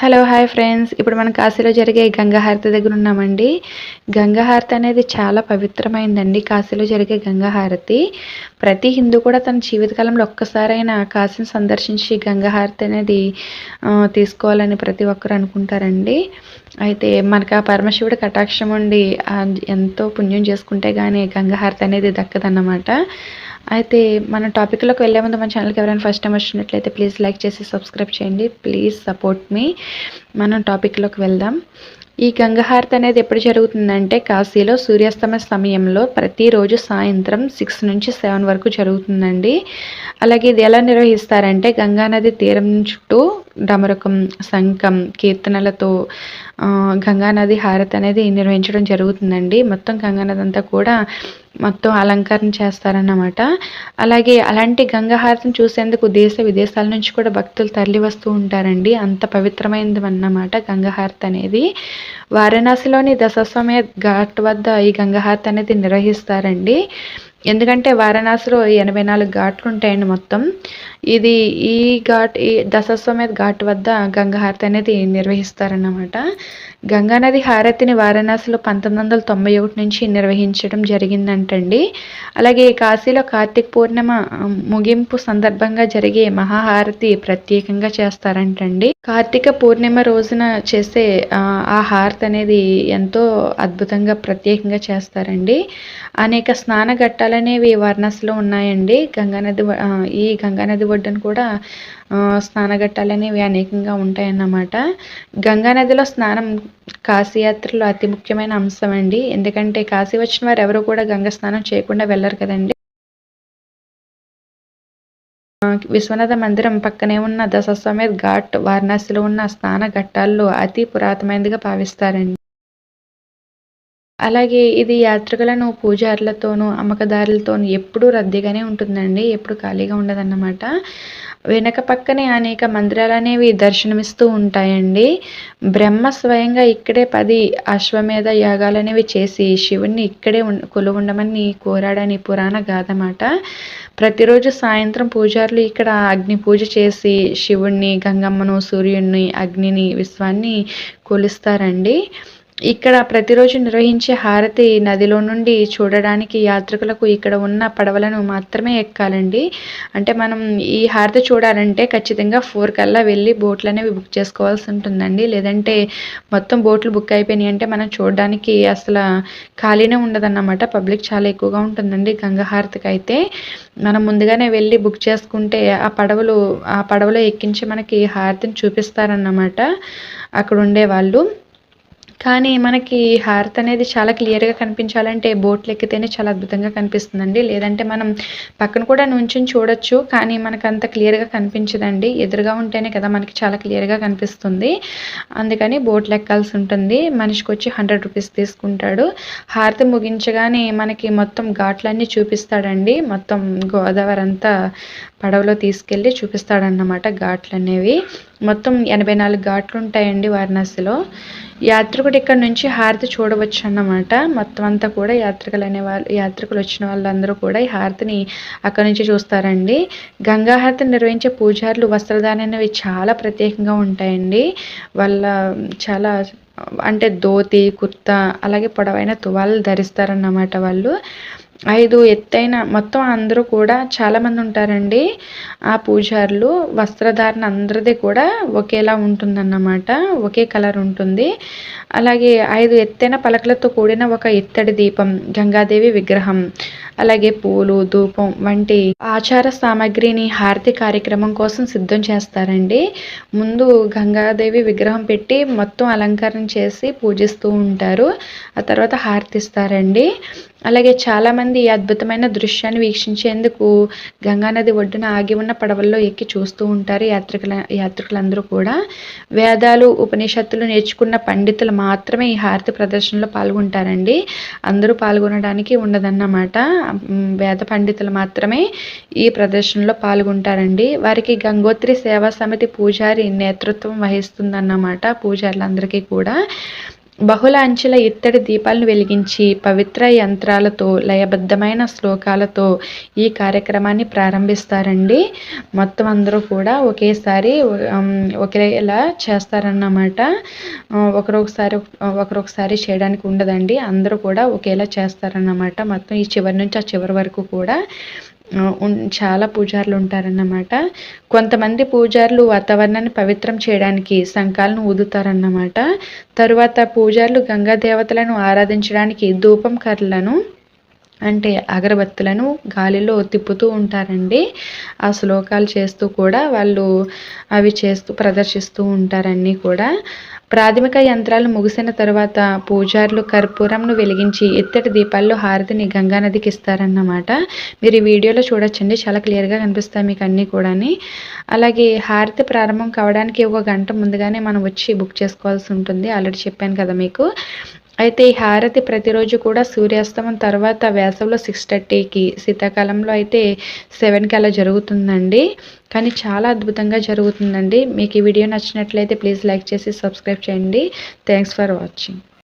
Hello hi friends ఇప్పుడు మనం కాశీలో జరిగే గంగాహారతి దగ్గర ఉన్నామండి. గంగాహారతి అనేది చాలా పవిత్రమైందండి. కాశీలో జరిగే గంగాహారతి. ప్రతి హిందూ కూడా తన జీవితకాలంలో ఒక్కసారైనా కాశీని సందర్శించి గంగాహారతి అనేది తీసుకోవాలని ప్రతి ఒక్కరు అనుకుంటారండి. అయితే మనకు ఆ పరమశివుడి కటాక్షం ఉండి ఎంతో పుణ్యం చేసుకుంటే కానీ గంగాహారతి అనేది దక్కదన్నమాట. అయితే మన టాపిక్లోకి వెళ్ళే ముందు మన ఛానల్కి ఎవరైనా ఫస్ట్ టైం వచ్చినట్లయితే ప్లీజ్ లైక్ చేసి సబ్స్క్రైబ్ చేయండి. ప్లీజ్ సపోర్ట్ మీ మనం టాపిక్లోకి వెళ్దాం. ఈ గంగహారతి అనేది ఎప్పుడు జరుగుతుందంటే కాశీలో సూర్యాస్తమయ సమయంలో ప్రతిరోజు సాయంత్రం సిక్స్ నుంచి సెవెన్ వరకు జరుగుతుందండి. అలాగే ఇది ఎలా నిర్వహిస్తారంటే గంగానది తీరం చుట్టూ డమరకం శంఖం కీర్తనలతో గంగానది హారతి అనేది నిర్వహించడం జరుగుతుందండి. మొత్తం గంగానది అంతా కూడా మొత్తం అలంకరణ చేస్తారన్నమాట. అలాగే అలాంటి గంగాహారతిని చూసేందుకు దేశ విదేశాల నుంచి కూడా భక్తులు తరలి వస్తూ ఉంటారండి. అంత పవిత్రమైనది అన్నమాట గంగాహారతి అనేది. వారణాసిలోని దశస్వమయ ఘాట్ వద్ద ఈ గంగాహారతి అనేది నిర్వహిస్తారండి. ఎందుకంటే వారణాసిలో ఎనభై నాలుగు ఘాట్లు ఉంటాయండి మొత్తం. ఇది ఈ ఘాట్ ఈ దశాశ్వమేధ ఘాట్ వద్ద గంగా హారతి అనేది నిర్వహిస్తారన్నమాట. గంగానది హారతిని వారణాసిలో పంతొమ్మిది వందల తొంభై ఒకటి నుంచి నిర్వహించడం జరిగిందంటండి. అలాగే కాశీలో కార్తీక పూర్ణిమ ముగింపు సందర్భంగా జరిగే మహాహారతి ప్రత్యేకంగా చేస్తారంటండి. కార్తీక పూర్ణిమ రోజున చేసే ఆ హారతి అనేది ఎంతో అద్భుతంగా ప్రత్యేకంగా చేస్తారండి. అనేక స్నాన అనేవి వారణాసిలో ఉన్నాయండి. గంగానది ఈ గంగానది ఒడ్డున కూడా స్నానఘట్టాలు అనేవి అనేకంగా ఉంటాయన్నమాట. గంగానదిలో స్నానం కాశీయాత్రలో అతి ముఖ్యమైన అంశం అండి ఎందుకంటే కాశీ వచ్చిన వారు ఎవరు కూడా గంగ స్నానం చేయకుండా వెళ్ళరు కదండి. విశ్వనాథ మందిరం పక్కనే ఉన్న దశస్వమేధ్ ఘాట్ వారణాసిలో ఉన్న స్నాన ఘట్టాల్లో అతి పురాతనమైనదిగా భావిస్తారండి. అలాగే ఇది యాత్రికులను పూజారులతోనూ అమ్మకదారులతోనూ ఎప్పుడూ రద్దీగానే ఉంటుందండి. ఎప్పుడు ఖాళీగా ఉండదన్నమాట. వెనక పక్కనే అనేక మందిరాలు అనేవి దర్శనమిస్తూ ఉంటాయండి. బ్రహ్మ స్వయంగా ఇక్కడే పది అశ్వమేధ యాగాలు అనేవి చేసి శివుణ్ణి ఇక్కడే కొలువుండమని కోరాడని పురాణ గాథమాట. ప్రతిరోజు సాయంత్రం పూజారులు ఇక్కడ అగ్ని పూజ చేసి శివుణ్ణి గంగమ్మను సూర్యుణ్ణి అగ్నిని విశ్వాన్ని కొలుస్తారండి. ఇక్కడ ప్రతిరోజు నిర్వహించే హారతి నదిలో నుండి చూడడానికి యాత్రికులకు ఇక్కడ ఉన్న పడవలను మాత్రమే ఎక్కాలండి. అంటే మనం ఈ హారతి చూడాలంటే ఖచ్చితంగా ఫోర్ కల్లా వెళ్ళి బోట్లు అనేవి బుక్ చేసుకోవాల్సి ఉంటుందండి. లేదంటే మొత్తం బోట్లు బుక్ అయిపోయినాయి అంటే మనం చూడడానికి అసలు ఖాళీనే ఉండదన్నమాట. పబ్లిక్ చాలా ఎక్కువగా ఉంటుందండి గంగా హారతికి అయితే మనం ముందుగానే వెళ్ళి బుక్ చేసుకుంటే ఆ పడవలు ఆ పడవలో ఎక్కించి మనకి హారతిని చూపిస్తారన్నమాట. అక్కడ ఉండే వాళ్ళు. కానీ మనకి హారత్ అనేది చాలా క్లియర్గా కనిపించాలంటే బోట్లు ఎక్కితేనే చాలా అద్భుతంగా కనిపిస్తుందండి. లేదంటే మనం పక్కన కూడా నుంచి చూడొచ్చు కానీ మనకు అంత క్లియర్గా కనిపించదండి. ఎదురుగా ఉంటేనే కదా మనకి చాలా క్లియర్గా కనిపిస్తుంది. అందుకని బోట్లు ఎక్కాల్సి ఉంటుంది. మనిషికి వచ్చి హండ్రెడ్ రూపీస్ తీసుకుంటాడు. హారతి ముగించగానే మనకి మొత్తం ఘాట్లన్నీ చూపిస్తాడండి. మొత్తం గోదావరి అంతా పడవలో తీసుకెళ్ళి చూపిస్తాడన్నమాట ఘాట్లు అనేవి మొత్తం ఎనభై నాలుగు ఘాట్లు ఉంటాయండి వారణాసిలో. యాత్రికుడు ఇక్కడ నుంచి హారతి చూడవచ్చు అన్నమాట మొత్తం అంతా కూడా యాత్రికులు అనే వాళ్ళు యాత్రికులు వచ్చిన వాళ్ళందరూ కూడా ఈ హారతిని అక్కడ నుంచి చూస్తారండి. గంగా హారతిని నిర్వహించే పూజారులు వస్త్రదానం అనేవి చాలా ప్రత్యేకంగా ఉంటాయండి. వాళ్ళ చాలా అంటే ధోతి కుర్తా అలాగే పొడవైన తువాలు ధరిస్తారన్నమాట వాళ్ళు. ఐదు ఎత్తైన మొత్తం అందరూ కూడా చాలామంది ఉంటారండి. ఆ పూజారులు వస్త్రధారణ అందరిది కూడా ఒకేలా ఉంటుందన్నమాట. ఒకే కలర్ ఉంటుంది. అలాగే ఐదు ఎత్తైన పలకలతో కూడిన ఒక ఇత్తడి దీపం గంగాదేవి విగ్రహం అలాగే పూలు ధూపం వంటి ఆచార సామాగ్రిని హారతి కార్యక్రమం కోసం సిద్ధం చేస్తారండి. ముందు గంగాదేవి విగ్రహం పెట్టి మొత్తం అలంకరణ చేసి పూజిస్తూ ఉంటారు. ఆ తర్వాత హారతిస్తారండి. అలాగే చాలామంది ఈ అద్భుతమైన దృశ్యాన్ని వీక్షించేందుకు గంగానది ఒడ్డున ఆగి ఉన్న పడవల్లో ఎక్కి చూస్తూ ఉంటారు యాత్రికుల యాత్రికులందరూ కూడా. వేదాలు ఉపనిషత్తులు నేర్చుకున్న పండితులు మాత్రమే ఈ హారతి ప్రదర్శనలో పాల్గొంటారండి. అందరూ పాల్గొనడానికి ఉండదన్నమాట. వేద పండితులు మాత్రమే ఈ ప్రదర్శనలో పాల్గొంటారండి. వారికి గంగోత్రి సేవా సమితి పూజారి నేతృత్వం వహిస్తుందన్నమాట పూజారులందరికీ కూడా. బహుళ అంచెల ఇత్తడి దీపాలను వెలిగించి పవిత్ర యంత్రాలతో లయబద్ధమైన శ్లోకాలతో ఈ కార్యక్రమాన్ని ప్రారంభిస్తారండి. మొత్తం అందరూ కూడా ఒకేసారి ఒకేలా చేస్తారన్నమాట. ఒకరొకసారి ఒకరొకసారి చేయడానికి ఉండదండి. అందరూ కూడా ఒకేలా చేస్తారన్నమాట. మొత్తం ఈ చివరి నుంచి ఆ చివరి వరకు కూడా చాలా పూజారులు ఉంటారన్నమాట కొంతమంది పూజారులు వాతావరణాన్ని పవిత్రం చేయడానికి శంఖాలను ఊదుతారన్నమాట. తరువాత పూజారులు గంగా దేవతలను ఆరాధించడానికి ధూపం కర్రలను అంటే అగరబత్తులను గాలిలో తిప్పుతూ ఉంటారండి. ఆ శ్లోకాలు చేస్తూ కూడా వాళ్ళు అవి చేస్తూ ప్రదర్శిస్తూ ఉంటారన్నీ కూడా. ప్రాథమిక యంత్రాలు ముగిసిన తర్వాత పూజారులు కర్పూరంను వెలిగించి ఎత్తటి దీపాల్లో హారతిని గంగానదికి ఇస్తారన్నమాట. మీరు ఈ వీడియోలో చూడొచ్చండి. చాలా క్లియర్గా కనిపిస్తాయి మీకు అన్నీ కూడా అలాగే హారతి ప్రారంభం కావడానికి ఒక గంట ముందుగానే మనం వచ్చి బుక్ చేసుకోవాల్సి ఉంటుంది. ఆల్రెడీ చెప్పాను కదా మీకు. అయితే ఈ హారతి ప్రతిరోజు కూడా సూర్యాస్తమం తర్వాత వేసవిలో సిక్స్ థర్టీకి శీతాకాలంలో అయితే సెవెన్కి అలా జరుగుతుందండి. కానీ చాలా అద్భుతంగా జరుగుతుందండి. మీకు ఈ వీడియో నచ్చినట్లయితే ప్లీజ్ లైక్ చేసి సబ్స్క్రైబ్ చేయండి. Thanks for watching.